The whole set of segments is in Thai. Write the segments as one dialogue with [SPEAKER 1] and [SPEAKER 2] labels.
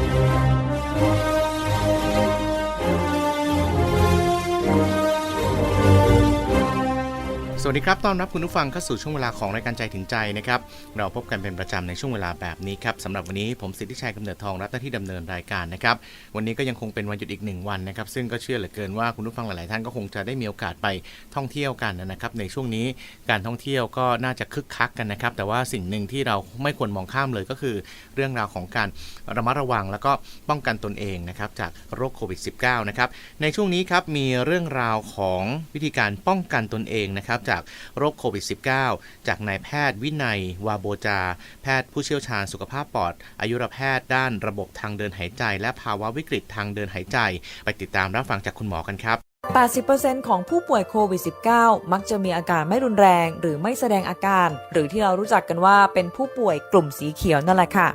[SPEAKER 1] thank you สวัสดีครับ ต้อนรับคุณผู้ฟังเข้าสู่ช่วงเวลาของรายการใจถึงใจนะครับ เราพบกันเป็นประจำในช่วงเวลาแบบนี้ครับสำหรับวันนี้ผมสิทธิชัยกำเนิดทองรับหน้าที่ดำเนินรายการนะครับ วันนี้ก็ยังคงเป็นวันหยุดอีกหนึ่งวันนะครับ ซึ่งก็เชื่อเหลือเกินว่าคุณผู้ฟังหลาย ๆ ท่านก็คงจะได้มีโอกาสไปท่องเที่ยวกันนะครับ ในช่วงนี้การท่องเที่ยวก็น่าจะคึกคักกันนะครับ แต่ว่าสิ่งหนึ่งที่เราไม่ควรมองข้ามเลยก็คือ เรื่องราวของการระมัดระวังแล้วก็ป้องกันตนเองนะครับจากโรคโควิด -19 นะครับ ในช่วงนี้ครับมีเรื่องราวของวิธีการป้องกันตนเองนะครับจากโรคโควิด -19 จากนายแพทย์วินัยวาโบจา แพทย์ผู้เชี่ยวชาญสุขภาพปอด อายุรแพทย์ด้านระบบทางเดินหายใจ และภาวะวิกฤตทางเดินหายใจ ไปติดตามรับฟังจากคุณหมอกันครับ
[SPEAKER 2] 80%ของผู้ป่วยโควิด -19 มักจะมีอาการไม่รุนแรง หรือไม่แสดงอาการ หรือที่เรารู้จักกันว่าเป็นผู้ป่วยกลุ่มสีเขียวนั่นแหละค่ะ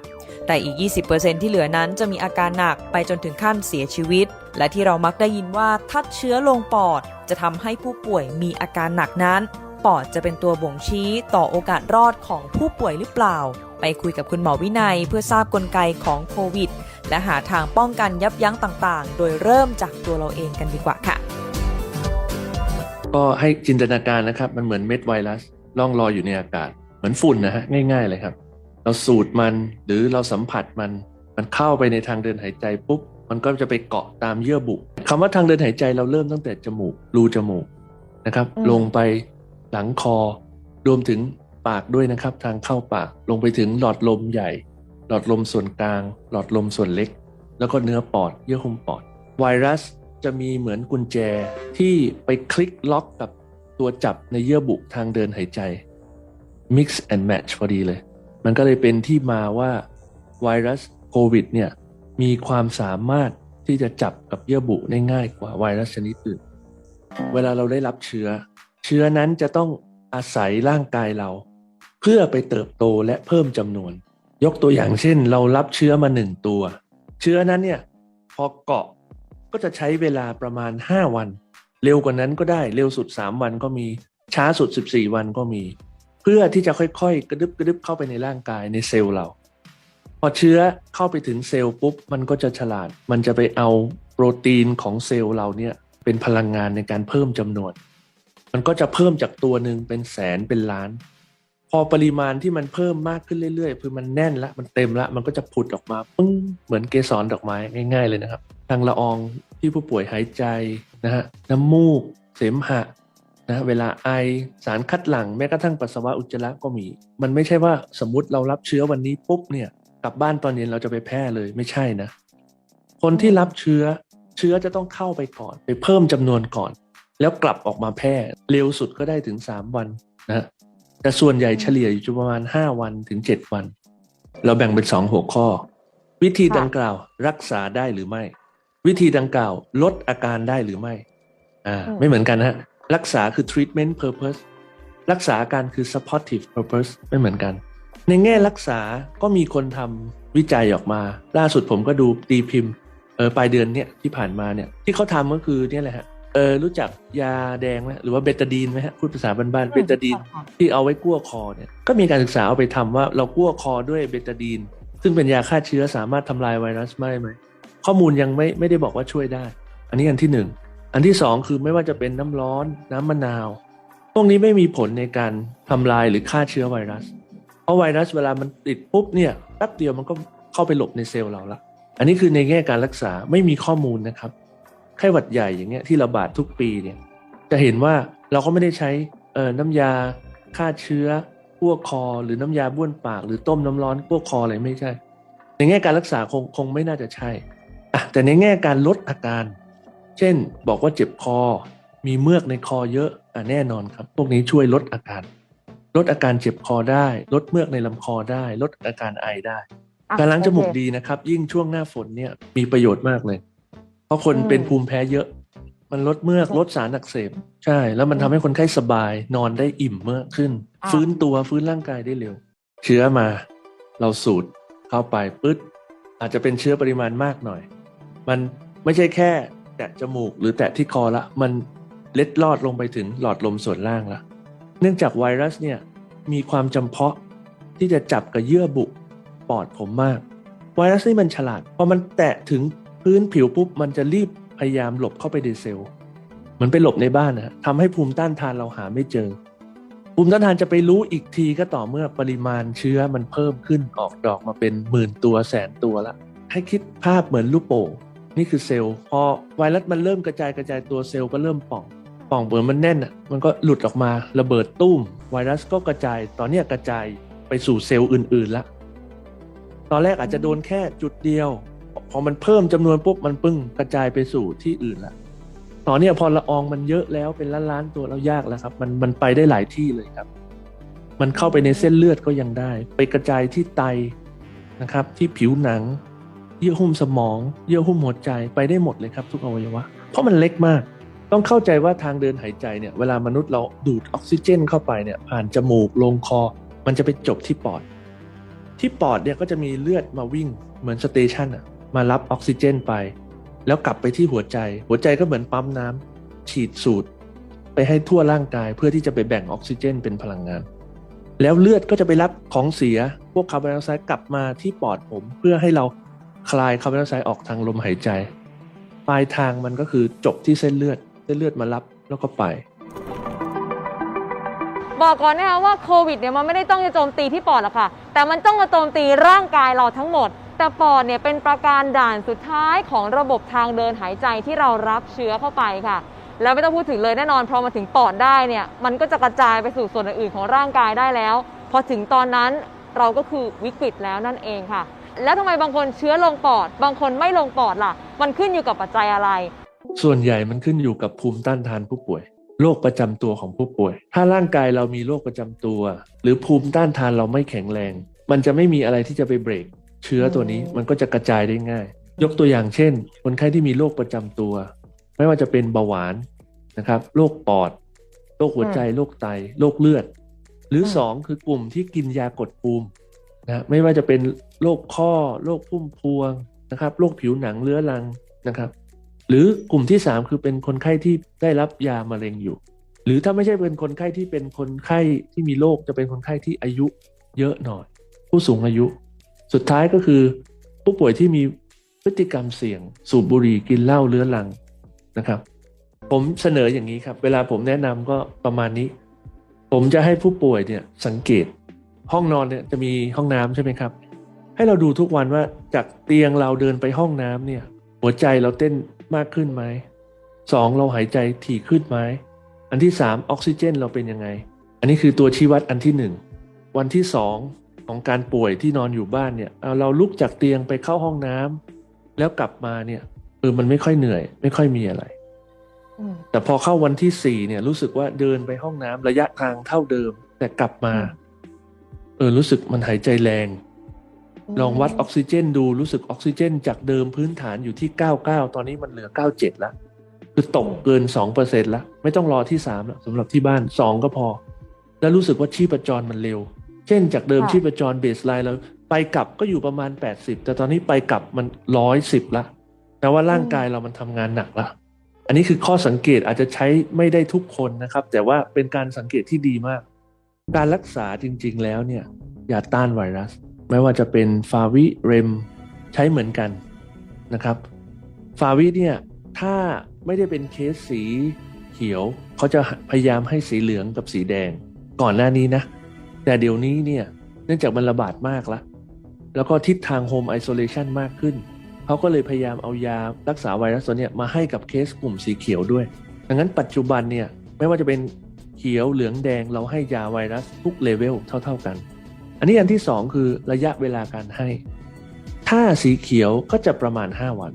[SPEAKER 2] แต่อีก 20%ที่เหลือนั้นจะมีอาการหนักไปจนถึงขั้นเสียชีวิต และที่เรามักได้ยินว่าถ้าเชื้อลงปอดจะทำให้ผู้ป่วยมีอาการหนักนั้น ปอดจะเป็นตัวบ่งชี้ต่อโอกาสรอดของผู้ป่วยหรือเปล่า ไปคุยกับคุณหมอวินัยเพื่อทราบกลไกของโควิด และหาทางป้องกันยับยั้งต่างๆ โดยเริ่มจากตัวเราเองกันดีกว่าค่ะ
[SPEAKER 3] ก็ให้จินตนาการนะครับ มันเหมือนเม็ดไวรัสล่องลอยอยู่ในอากาศ เหมือนฝุ่นนะฮะง่าย ๆ เลยครับ เราสูดมันหรือเราสัมผัสมัน มันเข้าไปในทางเดินหายใจปุ๊บ มันก็จะไปเกาะตามเยื่อบุคำว่าทางเดินหายใจเราเริ่มตั้งแต่จมูกรูจมูกนะครับ
[SPEAKER 2] อืม
[SPEAKER 3] ลงไปหลังคอ รวมถึงปากด้วยนะครับ ทางเข้าปากลงไปถึงหลอดลมใหญ่ หลอดลมส่วนกลาง หลอดลมส่วนเล็ก แล้วก็เนื้อปอด เยื่อหุ้มปอด ไวรัสจะมีเหมือนกุญแจที่ไปคลิกล็อกกับตัวจับในเยื่อบุทางเดินหายใจ mix and match พอดีเลย มันก็เลยเป็นที่มาว่าไวรัสโควิดเนี่ย มีความสามารถที่จะจับกับเยื่อบุได้ง่ายกว่าไวรัสชนิดอื่น เวลาเราได้รับเชื้อ เชื้อนั้นจะต้องอาศัยร่างกายเรา เพื่อไปเติบโตและเพิ่มจำนวน ยกตัวอย่างเช่น เรารับเชื้อมาหนึ่งตัว เชื้อนั้นเนี่ยพอเกาะก็จะใช้เวลาประมาณ 5 วัน เร็วกว่านั้นก็ได้เร็วสุด 3 วันก็มีช้าสุด 14 วันก็มี เพื่อที่จะค่อยๆ กระดึบกระดึบเข้าไปในร่างกายในเซลล์เรา อเชื้อเข้าไปถึงเซลล์ปุ๊บ มันก็จะฉลาด มันจะไปเอาโปรตีนของเซลล์เราเนี่ยเป็นพลังงานในการเพิ่มจำนวน มันก็จะเพิ่มจากตัวหนึ่งเป็นแสนเป็นล้าน พอปริมาณที่มันเพิ่มมากขึ้นเรื่อยๆคือมันแน่นละมันเต็มละมันก็จะผุดออกมาปึ้งเหมือนเกสรดอกไม้ง่ายๆเลยนะครับ ทางละอองที่ผู้ป่วยหายใจนะฮะน้ำมูก เสมหะนะเวลาไอสารคัดหลั่งแม้กระทั่งปัสสาวะอุจจาระก็มี มันไม่ใช่ว่าสมมติเรารับเชื้อวันนี้ปุ๊บเนี่ย กลับบ้านตอนเย็นเราจะไปแพร่เลยไม่ใช่นะ คนที่รับเชื้อเชื้อจะต้องเข้าไปก่อน ไปเพิ่มจำนวนก่อน แล้วกลับออกมาแพร่เร็วสุดก็ได้ถึง3วันนะฮะแต่ส่วนใหญ่เฉลี่ยอยู่ประมาณ5วันถึง7วัน เราแบ่งเป็น2หัวข้อ วิธีดังกล่าวรักษาได้หรือไม่ วิธีดังกล่าวลดอาการได้หรือไม่อ่า
[SPEAKER 2] อืม
[SPEAKER 3] ไม่เหมือนกันนะฮะรักษาคือ treatment purpose รักษาอาการคือ supportive purpose ไม่เหมือนกัน ในแง่รักษาก็มีคนทำวิจัยออกมา ล่าสุดผมก็ดูตีพิมพ์เออปลายเดือนเนี่ยที่ผ่านมาเนี่ยที่เขาทำก็คือเนี่ยแหละฮะเออรู้จักยาแดงไหมหรือว่าเบตาดีนไหมฮะพูดภาษาบ้านๆเบตาดีนที่เอาไว้กั้วคอเนี่ยก็มีการศึกษาเอาไปทำว่าเรากั้วคอด้วยเบตาดีน ซึ่งเป็นยาฆ่าเชื้อสามารถทำลายไวรัสได้ไหมข้อมูลยังไม่ไม่ได้บอกว่าช่วยได้ อันนี้อันที่หนึ่งอันที่สองคือไม่ว่าจะเป็นน้ำร้อนน้ำมะนาว พวกนี้ไม่มีผลในการทำลายหรือฆ่าเชื้อไวรัส เพราะไวรัสเวลามันติดปุ๊บเนี่ยแป๊บเดียวมันก็เข้าไปหลบในเซลล์เราละอันนี้คือในแง่การรักษาไม่มีข้อมูลนะครับไข้หวัดใหญ่อย่างเงี้ยที่ระบาดทุกปีเนี่ยจะเห็นว่าเราก็ไม่ได้ใช้เอ่อน้ำยาฆ่าเชื้อกั้วคอ หรือน้ำยาบ้วนปาก หรือต้มน้ำร้อนกั้วคออะไรไม่ใช่ ในแง่การรักษาคงคงไม่น่าจะใช่อะแต่ในแง่การลดอาการ เช่นบอกว่าเจ็บคอ มีเมือกในคอเยอะอะแน่นอนครับ พวกนี้ช่วยลดอาการ ลดอาการเจ็บคอได้ ลดเมือกในลำคอได้ ลดอาการไอได้ การล้างจมูกดีนะครับ ยิ่งช่วงหน้าฝนเนี่ยมีประโยชน์มากเลย เพราะคน
[SPEAKER 2] อืม
[SPEAKER 3] เป็นภูมิแพ้เยอะ มันลดเมือกลดสารอักเสบใช่ แล้วมันทำให้คนไข้สบายนอนได้อิ่มมากขึ้น
[SPEAKER 2] อ่า
[SPEAKER 3] ฟื้นตัวฟื้นร่างกายได้เร็ว เชื้อมา เราสูดเข้าไปปึ๊ดอาจจะเป็นเชื้อปริมาณมากหน่อย มันไม่ใช่แค่แตะจมูกหรือแตะที่คอละ มันเล็ดลอดลงไปถึงหลอดลมส่วนล่างละ เนื่องจากไวรัสเนี่ยมีความจำเพาะที่จะจับกับเยื่อบุปอดผมมาก ไวรัสนี่มันฉลาดพอมันแตะถึงพื้นผิวปุ๊บมันจะรีบพยายามหลบเข้าไปในเซลล์มือนไปหลบในบ้านนะฮะทำให้ภูมิต้านทานเราหาไม่เจอ ภูมิต้านทานจะไปรู้อีกทีก็ต่อเมื่อปริมาณเชื้อมันเพิ่มขึ้นออกดอกมาเป็นหมื่นตัวแสนตัวละให้คิดภาพเหมือนลูกโป่งนี่คือเซลล์พอไวรัสมันเริ่มกระจายกระจายตัวเซลล์ก็เริ่มป่อง ป่องเปิดมันแน่นอะมันก็หลุดออกมาระเบิดตุ้ม ไวรัสก็กระจาย ตอนนี้กระจายไปสู่เซลล์อื่นๆละตอนแรกอาจจะโดนแค่จุดเดียว พอมันเพิ่มจำนวนปุ๊บมันปึ้งกระจายไปสู่ที่อื่นละตอนนี้พอละอองมันเยอะแล้วเป็นล้านๆตัวแล้วยากแล้วครับ มันมันไปได้หลายที่เลยครับ มันเข้าไปในเส้นเลือดก็ยังได้ ไปกระจายที่ไตนะครับ ที่ผิวหนัง เยื่อหุ้มสมอง เยื่อหุ้มหัวใจไปได้หมดเลยครับ ทุกอวัยวะ เพราะมันเล็กมาก ต้องเข้าใจว่าทางเดินหายใจเนี่ยเวลามนุษย์เราดูดออกซิเจน เข้าไปเนี่ยผ่านจมูกลงคอ มันจะไปจบที่ปอด ที่ปอดเนี่ยก็จะมีเลือดมาวิ่งเหมือนสเตชันอะมารับออกซิเจนไป แล้วกลับไปที่หัวใจ หัวใจก็เหมือนปั๊มน้ำฉีดสูดไปให้ทั่วร่างกายเพื่อที่จะไปแบ่งออกซิเจน เป็นพลังงาน แล้วเลือดก็จะไปรับของเสียพวกคาร์บอนไดออกไซด์กลับมาที่ปอดผม เพื่อให้เราคลายคาร์บอนไดออกไซด์ออกทางลมหายใจ ปลายทางมันก็คือจบที่เส้นเลือด เส้นเลือดมารับแล้วก็ไป
[SPEAKER 4] บอกก่อนนะคะว่าโควิดเนี่ยมันไม่ได้ต้องจะโจมตีที่ปอดหรอกค่ะ แต่มันต้องมาโจมตีร่างกายเราทั้งหมด แต่ปอดเนี่ยเป็นประการด่านสุดท้ายของระบบทางเดินหายใจที่เรารับเชื้อเข้าไปค่ะ แล้วไม่ต้องพูดถึงเลยแน่นอนพอมาถึงปอดได้เนี่ยมันก็จะกระจายไปสู่ส่วนอื่นๆของร่างกายได้แล้ว พอถึงตอนนั้นเราก็คือวิกฤตแล้วนั่นเองค่ะ แล้วทำไมบางคนเชื้อลงปอด บางคนไม่ลงปอดล่ะ มันขึ้นอยู่กับปัจจัยอะไร
[SPEAKER 3] ส่วนใหญ่มันขึ้นอยู่กับภูมิต้านทานผู้ป่วยโรคประจำตัวของผู้ป่วย ถ้าร่างกายเรามีโรคประจำตัว หรือภูมิต้านทานเราไม่แข็งแรง มันจะไม่มีอะไรที่จะไปเบรก เชื้อตัวนี้มันก็จะกระจายได้ง่าย ยกตัวอย่างเช่น คนไข้ที่มีโรคประจำตัว ไม่ว่าจะเป็นเบาหวานนะครับ โรคปอด โรคหัวใจ โรคไต โรคเลือด หรือ
[SPEAKER 4] อืม
[SPEAKER 3] สองคือกลุ่มที่กินยากดภูมินะไม่ว่าจะเป็นโรคข้อ โรคพุ่มพวงนะครับ โรคผิวหนังเรื้อรังนะครับ หรือกลุ่มที่ 3 คือเป็นคนไข้ที่ได้รับยามะเร็งอยู่ หรือถ้าไม่ใช่เป็นคนไข้ที่เป็นคนไข้ที่มีโรคจะเป็นคนไข้ที่อายุเยอะหน่อย ผู้สูงอายุ สุดท้ายก็คือ ผู้ป่วยที่มีพฤติกรรมเสี่ยง สูบบุหรี่กินเหล้าเรื้อรังนะครับ ผมเสนออย่างนี้ครับ เวลาผมแนะนำก็ประมาณนี้ ผมจะให้ผู้ป่วยเนี่ยสังเกต ห้องนอนเนี่ยจะมีห้องน้ำใช่ไหมครับ ให้เราดูทุกวันว่าจากเตียงเราเดินไปห้องน้ำเนี่ย หัวใจเราเต้น มากขึ้นไหมสองเราหายใจถี่ขึ้นไหมอันที่สามออกซิเจนเราเป็นยังไง อันนี้คือตัวชี้วัดอันที่หนึ่งวันที่สองของการป่วยที่นอนอยู่บ้านเนี่ยเอาเราลุกจากเตียงไปเข้าห้องน้ำแล้วกลับมาเนี่ยเออมันไม่ค่อยเหนื่อย ไม่ค่อยมีอะไร
[SPEAKER 4] อืม
[SPEAKER 3] แต่พอเข้าวันที่สี่เนี่ย รู้สึกว่าเดินไปห้องน้ำระยะทางเท่าเดิม แต่กลับมา เออรู้สึกมันหายใจแรง ลองวัดออกซิเจนดูรู้สึกออกซิเจน จากเดิมพื้นฐานอยู่ที่ 99 ตอนนี้มันเหลือ 97 แล้ว คือตกเกิน 2%แล้ว ไม่ต้องรอที่ 3 แล้วสำหรับที่บ้าน 2 ก็พอ แล้วรู้สึกว่าชีพจรมันเร็ว เช่นจากเดิม
[SPEAKER 4] ค่ะ
[SPEAKER 3] ชีพจรเบสไลน์เราไปกลับก็อยู่ประมาณ 80 แต่ตอนนี้ไปกลับมัน 110 ละแปลว่าร่างกายเรามันทำงานหนักละอันนี้คือข้อสังเกตอาจจะใช้ไม่ได้ทุกคนนะครับ แต่ว่าเป็นการสังเกตที่ดีมาก การรักษาจริง ๆ แล้วเนี่ยยาต้านไวรัส ไม่ว่าจะเป็นฟาวิเรมใช้เหมือนกันนะครับฟาวิเนี่ยถ้าไม่ได้เป็นเคสสีเขียวเขาจะพยายามให้สีเหลืองกับสีแดงก่อนหน้านี้นะ แต่เดี๋ยวนี้เนี่ยเนื่องจากมันระบาดมากแล้วแล้วก็ทิศทางโฮมไอโซเลชันมากขึ้นเขาก็เลยพยายามเอายารักษาไวรัสตัวเนี้ยมาให้กับเคสกลุ่มสีเขียวด้วย ดังนั้นปัจจุบันเนี่ยไม่ว่าจะเป็นเขียวเหลืองแดงเราให้ยาไวรัสทุกเลเวลเท่า ๆกัน อันนี้อันที่สองคือระยะเวลาการให้ ถ้าสีเขียวก็จะประมาณ 5 วัน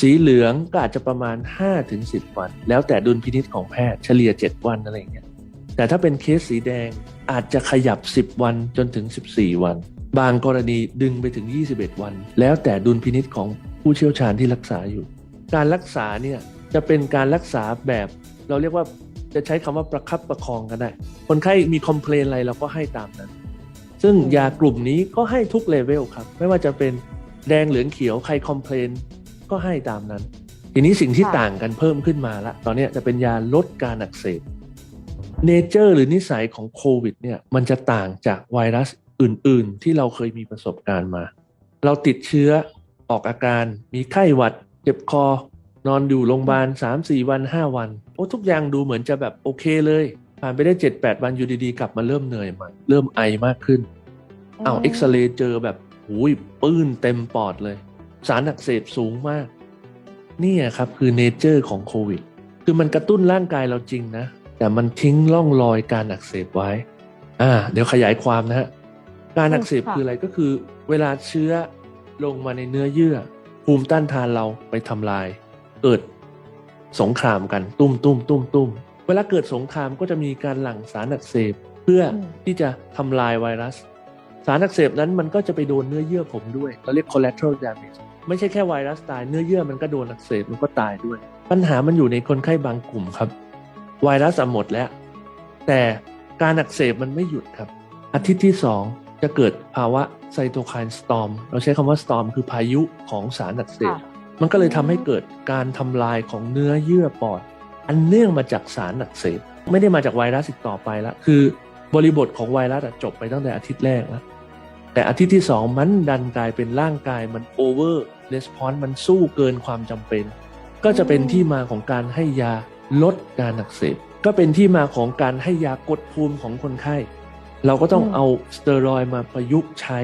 [SPEAKER 3] สีเหลืองก็อาจจะประมาณ5-10ถึง10 วัน แล้วแต่ดุลพินิษของแพทย์เฉลี่ย 7 วันอะไรเงี้ยแต่ถ้าเป็นเคสสีแดงอาจจะขยับ 10 วันจนถึง 14 วัน บางกรณีดึงไปถึง 21 วัน แล้วแต่ดุลพินิษของผู้เชี่ยวชาญที่รักษาอยู่ การรักษาเนี่ยจะเป็นการรักษาแบบ เราเรียกว่าจะใช้คำว่าประคับประคองก็ได้คนไข้มีคอมเพลนอะไรเราก็ให้ตามนั้น ซึ่งยากลุ่มนี้ก็ให้ทุกเลเวลครับ ไม่ว่าจะเป็นแดงเหลืองเขียวใครคอมเพลนก็ให้ตามนั้น ทีนี้สิ่งที่ต่างกันเพิ่มขึ้นมาละตอนนี้จะเป็นยาลดการอักเสบเนเจอร์หรือนิสัยของโควิดเนี่ยมันจะต่างจากไวรัสอื่น ๆ ที่เราเคยมีประสบการณ์มา เราติดเชื้อออกอาการมีไข้หวัด เจ็บคอ นอนอยู่โรงพยาบาลสามสี่วันห้าวัน โอ้ทุกอย่างดูเหมือนจะแบบโอเคเลย ผ่านไปได้เจ็ดแปดวันอยู่ดีๆ กลับมาเริ่มเหนื่อยใหม่เริ่มไอมากขึ้นเอาเอ็กซเรย์เจอแบบหุยปื้นเต็มปอดเลย สารอักเสบสูงมาก นี่อะครับคือเนเจอร์ของโควิด คือมันกระตุ้นร่างกายเราจริงนะ แต่มันทิ้งร่องรอยการอักเสบไว้ อ่า เดี๋ยวขยายความนะฮะ การอักเสบ
[SPEAKER 4] ค่ะ
[SPEAKER 3] คืออะไรก็คือ เวลาเชื้อลงมาในเนื้อเยื่อ ภูมิต้านทานเราไปทำลาย เกิดสงครามกันตุ้มตุ้มตุ้มตุ้ม เวลาเกิดสงครามก็จะมีการหลั่งสารอักเสบเพื่ออ
[SPEAKER 4] ม
[SPEAKER 3] ที่จะทำลายไวรัส สารอักเสบนั้นมันก็จะไปโดนเนื้อเยื่อผมด้วยเราเรียก collateral damage ไม่ใช่แค่ไวรัสตายเนื้อเยื่อมันก็โดนอักเสบมันก็ตายด้วย ปัญหามันอยู่ในคนไข้บางกลุ่มครับ ไวรัสอะหมดแล้ว แต่การอักเสบมันไม่หยุดครับ อาทิตย์ที่ 2 จะเกิดภาวะไซโตไคน์สตอมเราใช้คำว่าสตอมคือพายุของสารอักเสบ
[SPEAKER 4] ค่ะ
[SPEAKER 3] มันก็เลยทำให้เกิดการทำลายของเนื้อเยื่อปอด อันเนื่องมาจากสารอักเสบไม่ได้มาจากไวรัสอีกต่อไปแล้วคือบริบทของไวรัสจบไปตั้งแต่อาทิตย์แรกแล้วแต่อาทิตย์ที่สองมันดันกลายเป็นร่างกายมันโอเวอร์レスปอนมันสู้เกินความจำเป็น ก็จะเป็นที่มาของการให้ยาลดการอักเสบก็เป็นที่มาของการให้ยากดภูมิของคนไข้ เราก็ต้องเอาสเตียรอยมาประยุกต์ใช้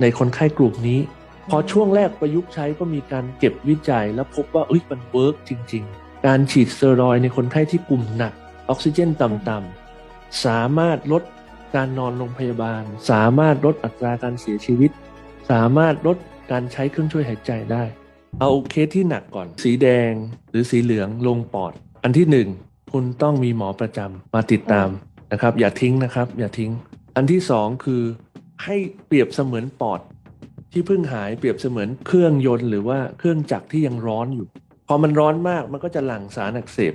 [SPEAKER 3] ในคนไข้กลุ่มนี้พอช่วงแรกประยุกต์ใช้ก็มีการเก็บวิจัย แล้วพบว่าเอ้ยมันเวิร์กจริง ๆ การฉีดสเตียรอยในคนไข้ที่กลุ่มหนัก ออกซิเจนต่ำๆสามารถลดการนอนโรงพยาบาล สามารถลดอัตราการเสียชีวิต สามารถลดการใช้เครื่องช่วยหายใจได้ เอาเคสที่หนักก่อน สีแดงหรือสีเหลืองลงปอด อันที่หนึ่งคุณต้องมีหมอประจำมาติดตามนะครับ อย่าทิ้งนะครับ อย่าทิ้ง อันที่สองคือให้เปรียบเสมือนปอดที่เพิ่งหายเปรียบเสมือนเครื่องยนต์หรือว่าเครื่องจักรที่ยังร้อนอยู่ พอมันร้อนมากมันก็จะหลั่งสารอักเสบ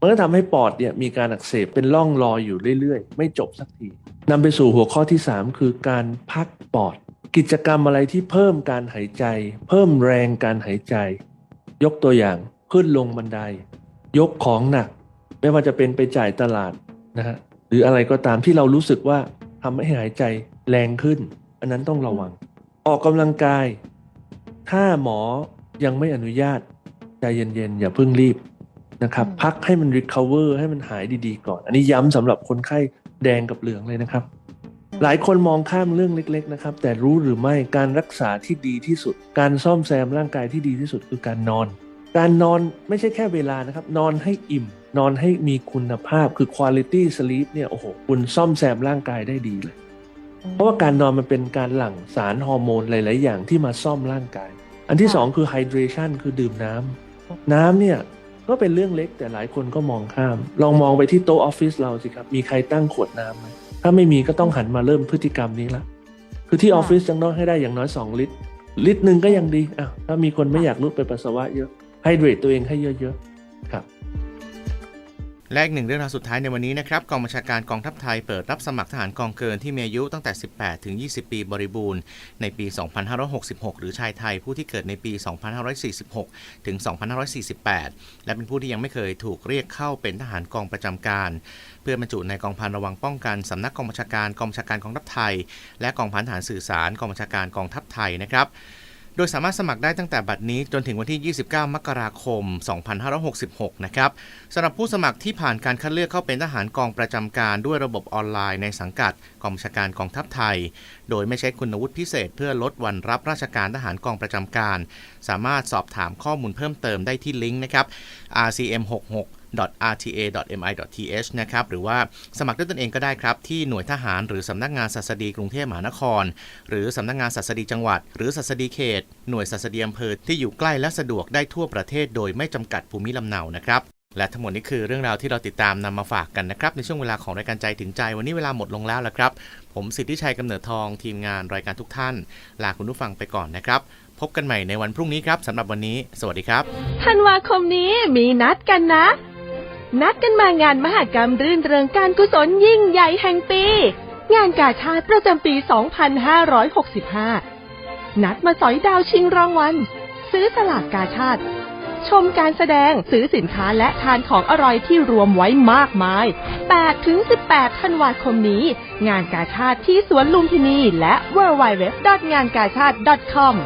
[SPEAKER 3] มันก็ทำให้ปอดเนี่ยมีการอักเสบเป็นร่องรอยอยู่เรื่อยๆ ไม่จบสักทีนำไปสู่หัวข้อที่ 3 คือการพักปอด กิจกรรมอะไรที่เพิ่มการหายใจ เพิ่มแรงการหายใจ ยกตัวอย่างขึ้นลงบันได ยกของหนัก ไม่ว่าจะเป็นไปจ่ายตลาดนะฮะหรืออะไรก็ตามที่เรารู้สึกว่าทำให้หายใจแรงขึ้น อันนั้นต้องระวัง ออกกำลังกาย ถ้าหมอยังไม่อนุญาต ใจเย็นๆ อย่าเพิ่งรีบนะครับ
[SPEAKER 4] อืม
[SPEAKER 3] พักให้มัน recover ให้มันหายดีๆ ก่อน อันนี้ย้ำสำหรับคนไข้แดงกับเหลืองเลยนะครับ หลายคนมองข้ามเรื่องเล็ก ๆ นะครับ แต่รู้หรือไม่การรักษาที่ดีที่สุด การซ่อมแซมร่างกายที่ดีที่สุดคือการนอน การนอนไม่ใช่แค่เวลานะครับ นอนให้อิ่ม นอนให้มีคุณภาพคือ quality sleep เนี่ยโอ้โหคุณซ่อมแซมร่างกายได้ดีเลยเพราะว่าการนอนมันเป็นการหลั่งสารฮอร์โมนหลาย ๆ อย่างที่มาซ่อมร่างกาย อันที่
[SPEAKER 4] ค่ะ
[SPEAKER 3] สองคือ hydration คือดื่มน้ำ น้ำเนี่ยก็เป็นเรื่องเล็กแต่หลายคนก็มองข้าม ลองมองไปที่โต๊ะออฟฟิศเราสิครับ มีใครตั้งขวดน้ำไหมถ้าไม่มีก็ต้องหันมาเริ่มพฤติกรรมนี้ละคือที่ออฟฟิศยังต้องให้ได้อย่างน้อย 2 ลิตร ลิตรหนึ่งก็ยังดีอะถ้ามีคนไม่อยากลุกไปปัสสาวะเยอะไฮเดรตตัวเองให้เยอะๆครับ
[SPEAKER 1] และอีกหนึ่งเรื่องราวสุดท้ายในวันนี้นะครับกองบัญชาการกองทัพไทยเปิดรับสมัครทหารกองเกินที่มีอายุตั้งแต่ 18 ถึง 20 ปีบริบูรณ์ ในปี 2566 หรือชายไทยผู้ที่เกิดในปี 2546 ถึง 2548 และเป็นผู้ที่ยังไม่เคยถูกเรียกเข้าเป็นทหารกองประจำการ เพื่อบรรจุในกองพันระวังป้องกันสำนักกองบัญชาการกองบัญชาการกองทัพไทย และกองพันทหารสื่อสารกองบัญชาการกองทัพไทยนะครับ ดยสามารถสมัครได้ตั้งแต่บัดนี้จนถึงวันที่ 29 มกราคม 2566 นะครับสำหรับผู้สมัครที่ผ่านการคัดเลือกเข้าเป็นทหารกองประจำการด้วยระบบออนไลน์ในสังกัดกองบัญชาการกองทัพไทย โดยไม่ใช้คุณวุฒิพิเศษ เพื่อลดวันรับราชการทหารกองประจำการ สามารถสอบถามข้อมูลเพิ่มเติมได้ที่ลิงก์นะครับ rcm66 rta.mi.th นะครับหรือว่าสมัครด้วยตนเองก็ได้ครับ ที่หน่วยทหารหรือสำนักงานศัสดีกรุงเทพมหานคร หรือสำนักงานศัสดีจังหวัด หรือศัสดีเขต หน่วยศัสดีอำเภอที่อยู่ใกล้และสะดวกได้ทั่วประเทศ โดยไม่จำกัดภูมิลำเนานะครับและทั้งหมดนี้คือเรื่องราวที่เราติดตามนำมาฝากกันนะครับ ในช่วงเวลาของรายการใจถึงใจ วันนี้เวลาหมดลงแล้วละครับ ผมสิทธิชัยกำเนิดทองทีมงานรายการทุกท่าน ลาคุณผู้ฟังไปก่อนนะครับ พบกันใหม่ในวันพรุ่งนี้ครับสำหรับวันนี้ สวัสดีครับ
[SPEAKER 5] ธันวาคมนี้มีนัดกันนะ นัดกันมางานมหกรรมรื่นเริงการกุศลยิ่งใหญ่แห่งปี งานกาชาติประจำปี 2565 นัดมาสอยดาวชิงรางวัล ซื้อสลากกาชาติ ชมการแสดงซื้อสินค้าและทานของอร่อยที่รวมไว้มากมาย 8-18 ธันวาคมนี้ งานกาชาติที่สวนลุมพินีและ w w w งานกาชาติ .com